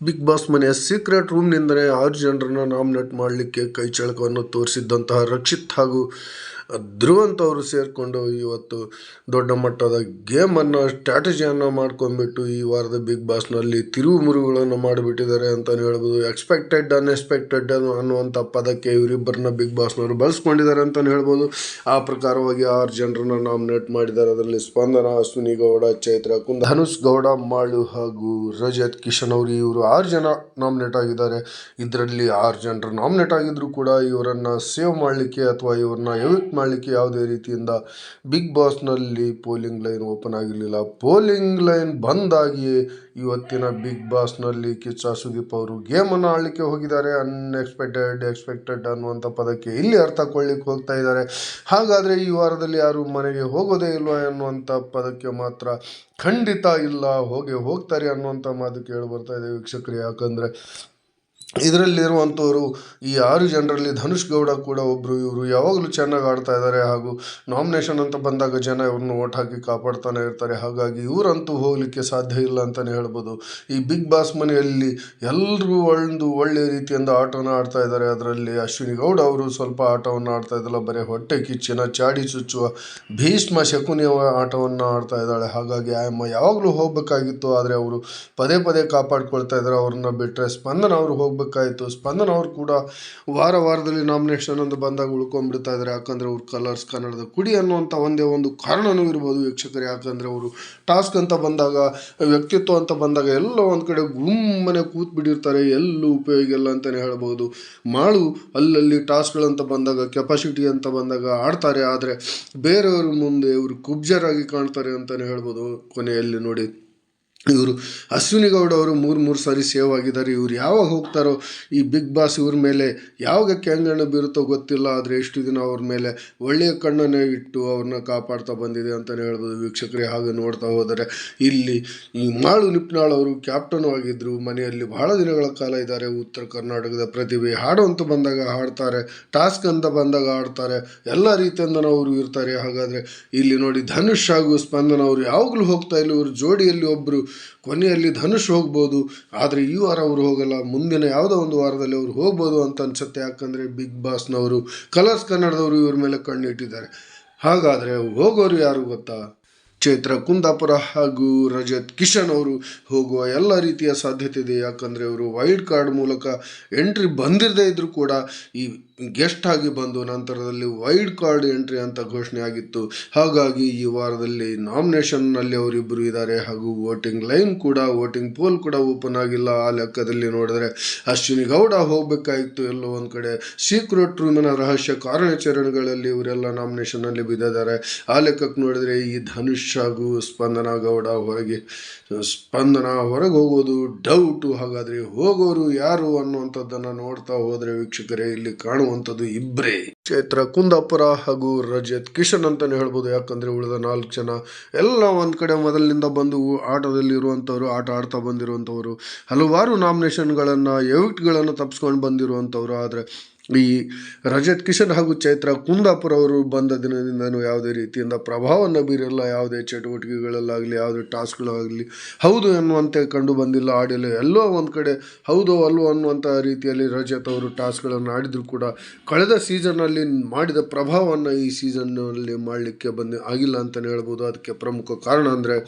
Big Boss ಮನೆಯ secret ರೂಮ್ನಿಂದಲೇ ಆರು ಜನರನ್ನು ನಾಮಿನೇಟ್ ಮಾಡಲಿಕ್ಕೆ ಕೈಚಳಕವನ್ನು ತೋರಿಸಿದ್ದಂತಹ ರಕ್ಷಿತ್ ಹಾಗೂ ಧ್ರುವಂತ್ ಅವರು ಸೇರಿಕೊಂಡು ಇವತ್ತು ದೊಡ್ಡ ಮಟ್ಟದ ಗೇಮನ್ನು ಸ್ಟ್ರಾಟಜಿಯನ್ನು ಮಾಡ್ಕೊಂಡ್ಬಿಟ್ಟು ಈ ವಾರದ ಬಿಗ್ ಬಾಸ್ನಲ್ಲಿ ತಿರುವು ಮುರುಗಳನ್ನು ಮಾಡಿಬಿಟ್ಟಿದ್ದಾರೆ ಅಂತಲೇ ಹೇಳ್ಬೋದು. ಎಕ್ಸ್ಪೆಕ್ಟೆಡ್ ಅನ್ಎಕ್ಸ್ಪೆಕ್ಟೆಡ್ ಅನ್ನುವಂಥ ಪದಕ್ಕೆ ಇವರಿಬ್ಬರನ್ನ ಬಿಗ್ ಬಾಸ್ನವರು ಬಳಸ್ಕೊಂಡಿದ್ದಾರೆ ಅಂತಲೇ ಹೇಳ್ಬೋದು. ಆ ಪ್ರಕಾರವಾಗಿ ಆರು ಜನರನ್ನು ನಾಮಿನೇಟ್ ಮಾಡಿದ್ದಾರೆ. ಅದರಲ್ಲಿ ಸ್ಪಂದನ, ಅಶ್ವಿನಿ ಗೌಡ, ಚೈತ್ರ, ಕುಂದ, ಧನುಷ್ ಗೌಡ, ಮಾಳು ಹಾಗೂ ರಜತ್ ಕಿಶನ್ ಅವರು ಇವರು ಆರು ಜನ ನಾಮಿನೇಟ್ ಆಗಿದ್ದಾರೆ. ಇದರಲ್ಲಿ ಆರು ಜನರು ನಾಮಿನೇಟ್ ಆಗಿದ್ರು ಕೂಡ ಇವರನ್ನು ಸೇವ್ ಮಾಡಲಿಕ್ಕೆ ಅಥವಾ ಇವರನ್ನ ಎವಿಕ್ಟ್ ಮಾಡಲಿಕ್ಕೆ ಯಾವುದೇ ರೀತಿಯಿಂದ ಬಿಗ್ ಬಾಸ್ನಲ್ಲಿ ಪೋಲಿಂಗ್ ಲೈನ್ ಓಪನ್ ಆಗಿರಲಿಲ್ಲ. ಪೋಲಿಂಗ್ ಲೈನ್ ಬಂದಾಗಿಯೇ ಇವತ್ತಿನ ಬಿಗ್ ಬಾಸ್ನಲ್ಲಿ ಕಿಚ್ಚ ಸುದೀಪ್ ಅವರು ಗೇಮನ್ನು ಆಡಲಿಕ್ಕೆ ಹೋಗಿದ್ದಾರೆ. ಅನ್ಎಕ್ಸ್ಪೆಕ್ಟೆಡ್ ಎಕ್ಸ್ಪೆಕ್ಟೆಡ್ ಅನ್ನುವಂಥ ಪದಕ್ಕೆ ಇಲ್ಲಿ ಅರ್ಥ ಕೊಳ್ಳಿಕ್ಕೆ ಹೋಗ್ತಾ ಇದ್ದಾರೆ. ಹಾಗಾದರೆ ಈ ವಾರದಲ್ಲಿ ಯಾರು ಮನೆಗೆ ಹೋಗೋದೇ ಇಲ್ವಾ ಅನ್ನುವಂಥ ಪದಕ್ಕೆ ಮಾತ್ರ ಖಂಡಿತ ಇಲ್ಲ. ಹೋಗಿ ಹೋಗ್ತಾರೆ ಅನ್ನುವಂಥ ಮಾತು ಕೇಳಿ ಬರ್ತಾ ಇದೆ ವೀಕ್ಷಕರು. ಯಾಕಂದರೆ ಇದರಲ್ಲಿರುವಂಥವರು ಈ ಆರು ಜನರಲ್ಲಿ ಧನುಷ್ ಗೌಡ ಕೂಡ ಒಬ್ಬರು ಇವರು. ಯಾವಾಗಲೂ ಚೆನ್ನಾಗಿ ಆಡ್ತಾ ಇದ್ದಾರೆ ಹಾಗೂ ನಾಮಿನೇಷನ್ ಅಂತ ಬಂದಾಗ ಜನ ಇವ್ರನ್ನ ಓಟ್ ಹಾಕಿ ಕಾಪಾಡ್ತಾನೆ ಇರ್ತಾರೆ. ಹಾಗಾಗಿ ಇವರಂತೂ ಹೋಗಲಿಕ್ಕೆ ಸಾಧ್ಯ ಇಲ್ಲ ಅಂತಲೇ ಹೇಳ್ಬೋದು. ಈ ಬಿಗ್ ಬಾಸ್ ಮನೆಯಲ್ಲಿ ಎಲ್ಲರೂ ಒಂದು ಒಳ್ಳೆಯ ರೀತಿಯಿಂದ ಆಟವನ್ನು ಆಡ್ತಾ ಇದ್ದಾರೆ ಅದರಲ್ಲಿ ಅಶ್ವಿನಿ ಗೌಡ ಅವರು ಸ್ವಲ್ಪ ಆಟವನ್ನು ಆಡ್ತಾ ಇದ್ದಲ್ಲ, ಬರೀ ಹೊಟ್ಟೆ ಕಿಚ್ಚಿನ, ಚಾಡಿ ಚುಚ್ಚುವ, ಭೀಷ್ಮ ಶಕುನಿಯ ಆಟವನ್ನು ಆಡ್ತಾ ಇದ್ದಾಳೆ. ಹಾಗಾಗಿ ಆಯಮ್ಮ ಯಾವಾಗಲೂ ಹೋಗಬೇಕಾಗಿತ್ತು, ಆದರೆ ಅವರು ಪದೇ ಪದೇ ಕಾಪಾಡ್ಕೊಳ್ತಾ ಇದ್ದಾರೆ ಅವ್ರನ್ನ ಬಿಟ್ಟರೆ ಸ್ಪಂದನ ಅವರು ಹೋಗಬೇಕಾಯಿತು ಸ್ಪಂದನ್ ಅವರು ಕೂಡ ವಾರ ವಾರದಲ್ಲಿ ನಾಮಿನೇಷನ್ ಅಂತ ಬಂದಾಗ ಉಳ್ಕೊಂಡ್ಬಿಡ್ತಾ ಇದ್ದಾರೆ ಯಾಕಂದರೆ ಅವ್ರು ಕಲರ್ಸ್ ಕನ್ನಡದ ಕುಡಿ ಅನ್ನುವಂಥ ಒಂದೇ ಒಂದು ಕಾರಣನೂ ಇರ್ಬೋದು ವೀಕ್ಷಕರು. ಯಾಕಂದರೆ ಅವರು ಟಾಸ್ಕ್ ಅಂತ ಬಂದಾಗ, ವ್ಯಕ್ತಿತ್ವ ಅಂತ ಬಂದಾಗ ಎಲ್ಲ ಒಂದು ಕಡೆ ಗುಮ್ಮನೆ ಕೂತ್ ಬಿಟ್ಟಿರ್ತಾರೆ ಎಲ್ಲೂ ಉಪಯೋಗ ಇಲ್ಲ ಅಂತಲೇ ಹೇಳ್ಬೋದು. ಮಾಳು ಅಲ್ಲಲ್ಲಿ ಟಾಸ್ಕ್ಗಳಂತ ಬಂದಾಗ ಕೆಪಾಸಿಟಿ ಅಂತ ಬಂದಾಗ ಆಡ್ತಾರೆ. ಆದರೆ ಬೇರೆಯವ್ರ ಮುಂದೆ ಇವರು ಕುಬ್ಜರಾಗಿ ಕಾಣ್ತಾರೆ ಅಂತಲೇ ಹೇಳ್ಬೋದು. ಕೊನೆಯಲ್ಲಿ ನೋಡಿ. ಇವರು ಅಶ್ವಿನಿ ಗೌಡ ಅವರು ಮೂರು ಮೂರು ಸಾರಿ ಸೇವ್ ಆಗಿದ್ದಾರೆ. ಇವ್ರು ಯಾವಾಗ ಹೋಗ್ತಾರೋ, ಈ ಬಿಗ್ ಬಾಸ್ ಇವ್ರ ಮೇಲೆ ಯಾವಾಗ ಕೆಂಗಣ್ಣ ಬೀರುತ್ತೋ ಗೊತ್ತಿಲ್ಲ. ಆದರೆ ಎಷ್ಟು ದಿನ ಅವ್ರ ಮೇಲೆ ಒಳ್ಳೆಯ ಕಣ್ಣನ್ನೇ ಇಟ್ಟು ಅವ್ರನ್ನ ಕಾಪಾಡ್ತಾ ಬಂದಿದೆ ಅಂತಲೇ ಹೇಳ್ಬೋದು ವೀಕ್ಷಕರೇ. ಹಾಗೆ ನೋಡ್ತಾ ಹೋದರೆ ಇಲ್ಲಿ ಈ ಮಾಳು ನಿಪ್ನಾಳ್ ಅವರು ಕ್ಯಾಪ್ಟನ್ ಆಗಿದ್ದರು ಮನೆಯಲ್ಲಿ ಬಹಳ ದಿನಗಳ ಕಾಲ ಇದ್ದಾರೆ. ಉತ್ತರ ಕರ್ನಾಟಕದ ಪ್ರತಿಭೆ ಹಾಡು ಅಂತ ಬಂದಾಗ ಹಾಡ್ತಾರೆ ಟಾಸ್ಕ್ ಅಂತ ಬಂದಾಗ ಆಡ್ತಾರೆ ಎಲ್ಲ ರೀತಿಯಿಂದ ಅವರು ಇರ್ತಾರೆ. ಹಾಗಾದರೆ ಇಲ್ಲಿ ನೋಡಿ ಧನುಷ್ ಹಾಗೂ ಸ್ಪಂದನ ಅವರು ಯಾವಾಗಲೂ ಹೋಗ್ತಾ ಇಲ್ಲ. ಇವರು ಜೋಡಿಯಲ್ಲಿ ಒಬ್ಬರು ಕೊನೆಯಲ್ಲಿ ಧನುಷ್ ಹೋಗ್ಬೋದು, ಆದರೆ ಈ ವಾರ ಅವರು ಹೋಗಲ್ಲ. ಮುಂದಿನ ಯಾವುದೋ ಒಂದು ವಾರದಲ್ಲಿ ಅವರು ಹೋಗ್ಬೋದು ಅಂತ ಅನ್ಸುತ್ತೆ. ಯಾಕಂದರೆ ಬಿಗ್ ಬಾಸ್ನವರು, ಕಲರ್ಸ್ ಕನ್ನಡದವರು ಇವ್ರ ಮೇಲೆ ಕಣ್ಣಿಟ್ಟಿದ್ದಾರೆ ಹಾಗಾದರೆ ಹೋಗೋರು ಯಾರು ಗೊತ್ತಾ? ಚೈತ್ರ ಕುಂದಾಪುರ ಹಾಗೂ ರಜತ್ ಕಿಶನ್ ಅವರು ಹೋಗುವ ಎಲ್ಲ ರೀತಿಯ ಸಾಧ್ಯತೆ ಇದೆ. ಯಾಕಂದರೆ ಅವರು ವೈಲ್ಡ್ ಕಾರ್ಡ್ ಮೂಲಕ ಎಂಟ್ರಿ ಬಂದಿರದೇ ಇದ್ದರೂ ಕೂಡ ಈ ಗೆಸ್ಟ್ ಆಗಿ ಬಂದು ನಂತರದಲ್ಲಿ ವೈಲ್ಡ್ ಕಾರ್ಡ್ ಎಂಟ್ರಿ ಅಂತ ಘೋಷಣೆ ಆಗಿತ್ತು. ಹಾಗಾಗಿ ಈ ವಾರದಲ್ಲಿ ನಾಮಿನೇಷನ್ನಲ್ಲಿ ಅವರಿಬ್ಬರು ಇದ್ದಾರೆ. ಹಾಗೂ ವೋಟಿಂಗ್ ಲೈನ್ ಕೂಡ, ವೋಟಿಂಗ್ ಪೋಲ್ ಕೂಡ ಓಪನ್ ಆಗಿಲ್ಲ. ಆ ಲೆಕ್ಕದಲ್ಲಿ ನೋಡಿದ್ರೆ ಅಶ್ವಿನಿ ಗೌಡ ಹೋಗಬೇಕಾಗಿತ್ತು ಎಲ್ಲೋ ಒಂದು ಕಡೆ. ಸೀಕ್ರೆಟ್ ರೂಮಿನ ರಹಸ್ಯ ಕಾರ್ಯಾಚರಣೆಗಳಲ್ಲಿ ಇವರೆಲ್ಲ ನಾಮಿನೇಷನ್ನಲ್ಲಿ ಬಿದ್ದಿದ್ದಾರೆ. ಆ ಲೆಕ್ಕಕ್ಕೆ ನೋಡಿದರೆ ಈ ಧನುಷ್ ಹಾಗೂ ಸ್ಪಂದನ ಗೌಡ ಹೊರಗೆ, ಸ್ಪಂದನ ಹೊರಗೆ ಹೋಗೋದು ಡೌಟು ಹಾಗಾದರೆ ಹೋಗೋರು ಯಾರು ಅನ್ನುವಂಥದ್ದನ್ನು ನೋಡ್ತಾ ಹೋದರೆ ವೀಕ್ಷಕರೇ, ಇಲ್ಲಿ ಕಾಣುವಂಥದ್ದು ಇಬ್ಬರೇ ಚೈತ್ರ ಕುಂದಾಪುರ ಹಾಗೂ ರಜತ್ ಕಿಶನ್ ಅಂತಲೇ ಹೇಳ್ಬೋದು. ಯಾಕಂದರೆ ಉಳಿದ ನಾಲ್ಕು ಜನ ಎಲ್ಲ ಒಂದು ಕಡೆ ಮೊದಲಿನಿಂದ ಬಂದು ಆಟದಲ್ಲಿ ಇರುವಂಥವ್ರು, ಆಟ ಆಡ್ತಾ ಬಂದಿರುವಂಥವ್ರು. ಹಲವಾರು ನಾಮಿನೇಷನ್ಗಳನ್ನು ಎವಿಟ್ಗಳನ್ನು ತಪ್ಪಿಸ್ಕೊಂಡು ಬಂದಿರುವಂಥವ್ರು. ಆದರೆ ಈ ರಜತ್ ಕಿಶನ್ ಹಾಗೂ ಚೈತ್ರ ಕುಂದಾಪುರ ಅವರು ಬಂದ ದಿನದಿಂದನೂ ಯಾವುದೇ ರೀತಿಯಿಂದ ಪ್ರಭಾವವನ್ನು ಬೀರಿಲ್ಲ, ಯಾವುದೇ ಚಟುವಟಿಕೆಗಳಲ್ಲಾಗಲಿ, ಯಾವುದೇ ಟಾಸ್ಕ್ಗಳಾಗಲಿ. ಹೌದು ಎನ್ನುವಂತೆ ಕಂಡು ಬಂದಿಲ್ಲ, ಆಡಿಲ್ಲ. ಎಲ್ಲೋ ಒಂದು ಕಡೆ ಹೌದು ಅಲ್ವೋ ಅನ್ನುವಂಥ ರೀತಿಯಲ್ಲಿ ರಜತ್ ಅವರು ಟಾಸ್ಕ್ಗಳನ್ನು ಆಡಿದರೂ ಕೂಡ ಕಳೆದ ಸೀಸನ್ನಲ್ಲಿ ಮಾಡಿದ ಪ್ರಭಾವವನ್ನು ಈ ಸೀಸನ್ನಲ್ಲಿ ಮಾಡಲಿಕ್ಕೆ ಬಂದು ಆಗಿಲ್ಲ ಅಂತಲೇ ಹೇಳ್ಬೋದು. ಅದಕ್ಕೆ ಪ್ರಮುಖ ಕಾರಣ ಅಂದರೆ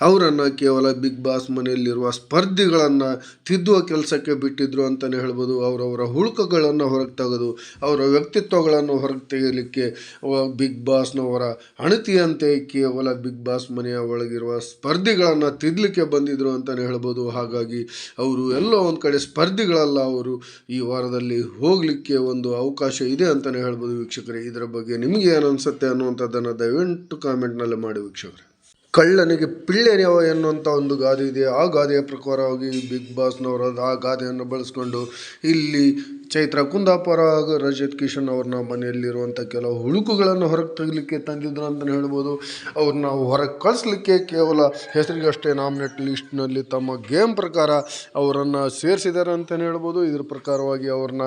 ಅವರನ್ನು ಕೇವಲ ಬಿಗ್ ಬಾಸ್ ಮನೆಯಲ್ಲಿರುವ ಸ್ಪರ್ಧಿಗಳನ್ನು ತಿದ್ದುವ ಕೆಲಸಕ್ಕೆ ಬಿಟ್ಟಿದ್ರು ಅಂತಲೇ ಹೇಳ್ಬೋದು. ಅವರವರ ಹುಳುಕಗಳನ್ನು ಹೊರಗೆ ತೆಗೆದು, ಅವರ ವ್ಯಕ್ತಿತ್ವಗಳನ್ನು ಹೊರಗೆ ತೆಗೆಯಲಿಕ್ಕೆ ಬಿಗ್ ಬಾಸ್ನವರ ಅಣತಿಯಂತೆ ಕೇವಲ ಬಿಗ್ ಬಾಸ್ ಮನೆಯ ಒಳಗಿರುವ ಸ್ಪರ್ಧಿಗಳನ್ನು ತಿದ್ದಲಿಕ್ಕೆ ಬಂದಿದ್ರು ಅಂತಲೇ ಹೇಳ್ಬೋದು. ಹಾಗಾಗಿ ಅವರು ಎಲ್ಲೋ ಒಂದು ಕಡೆ ಸ್ಪರ್ಧಿಗಳಲ್ಲ, ಅವರು ಈ ವಾರದಲ್ಲಿ ಹೋಗಲಿಕ್ಕೆ ಒಂದು ಅವಕಾಶ ಇದೆ ಅಂತಲೇ ಹೇಳ್ಬೋದು. ವೀಕ್ಷಕರೇ, ಇದರ ಬಗ್ಗೆ ನಿಮಗೆ ಏನು ಅನಿಸುತ್ತೆ ಅನ್ನುವಂಥದ್ದನ್ನು ದಯವಿಟ್ಟು ಕಾಮೆಂಟ್ನಲ್ಲಿ ಮಾಡಿ ವೀಕ್ಷಕರೇ. ಕಳ್ಳನಿಗೆ ಪಿಳ್ಳೆನೆವ ಎನ್ನುವಂಥ ಒಂದು ಗಾದೆ ಇದೆ. ಆ ಗಾದೆಯ ಪ್ರಕಾರವಾಗಿ ಬಿಗ್ ಬಾಸ್ನವರು ಆ ಗಾದೆಯನ್ನು ಬಳಸ್ಕೊಂಡು ಇಲ್ಲಿ ಚೈತ್ರ ಕುಂದಾಪುರ ಹಾಗೂ ರಜತ್ ಕಿಶನ್ ಅವ್ರನ್ನ ಮನೆಯಲ್ಲಿರುವಂಥ ಕೆಲವು ಹುಳುಕುಗಳನ್ನು ಹೊರಗೆ ತೆಗಲಿಕ್ಕೆ ತಂದಿದ್ರು ಅಂತಲೇ ಹೇಳ್ಬೋದು. ಅವ್ರನ್ನ ಹೊರಗೆ ಕಳಿಸ್ಲಿಕ್ಕೆ ಕೇವಲ ಹೆಸರಿಗಷ್ಟೇ ನಾಮಿನೇಟ್ ಲಿಸ್ಟ್ನಲ್ಲಿ ತಮ್ಮ ಗೇಮ್ ಪ್ರಕಾರ ಅವರನ್ನು ಸೇರಿಸಿದ್ದಾರೆ ಅಂತಲೇ ಹೇಳ್ಬೋದು. ಇದ್ರ ಪ್ರಕಾರವಾಗಿ ಅವ್ರನ್ನ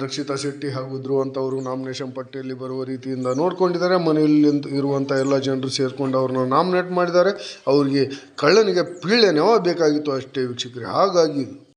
ರಕ್ಷಿತಾ ಶೆಟ್ಟಿ ಹಾಗೂ ಧ್ರುವಂಥವರು ನಾಮಿನೇಷನ್ ಪಟ್ಟಿಯಲ್ಲಿ ಬರುವ ರೀತಿಯಿಂದ ನೋಡ್ಕೊಂಡಿದ್ದಾರೆ. ಮನೆಯಲ್ಲಿ ಇರುವಂಥ ಎಲ್ಲ ಜನರು ಸೇರಿಕೊಂಡು ಅವ್ರನ್ನ ನಾಮಿನೇಟ್ ಮಾಡಿದ್ದಾರೆ. ಅವರಿಗೆ ಕಳ್ಳನಿಗೆ ಪೀಳೆ ನೆವ ಬೇಕಾಗಿತ್ತು ಅಷ್ಟೇ ವೀಕ್ಷಕರೇ. ಹಾಗಾಗಿ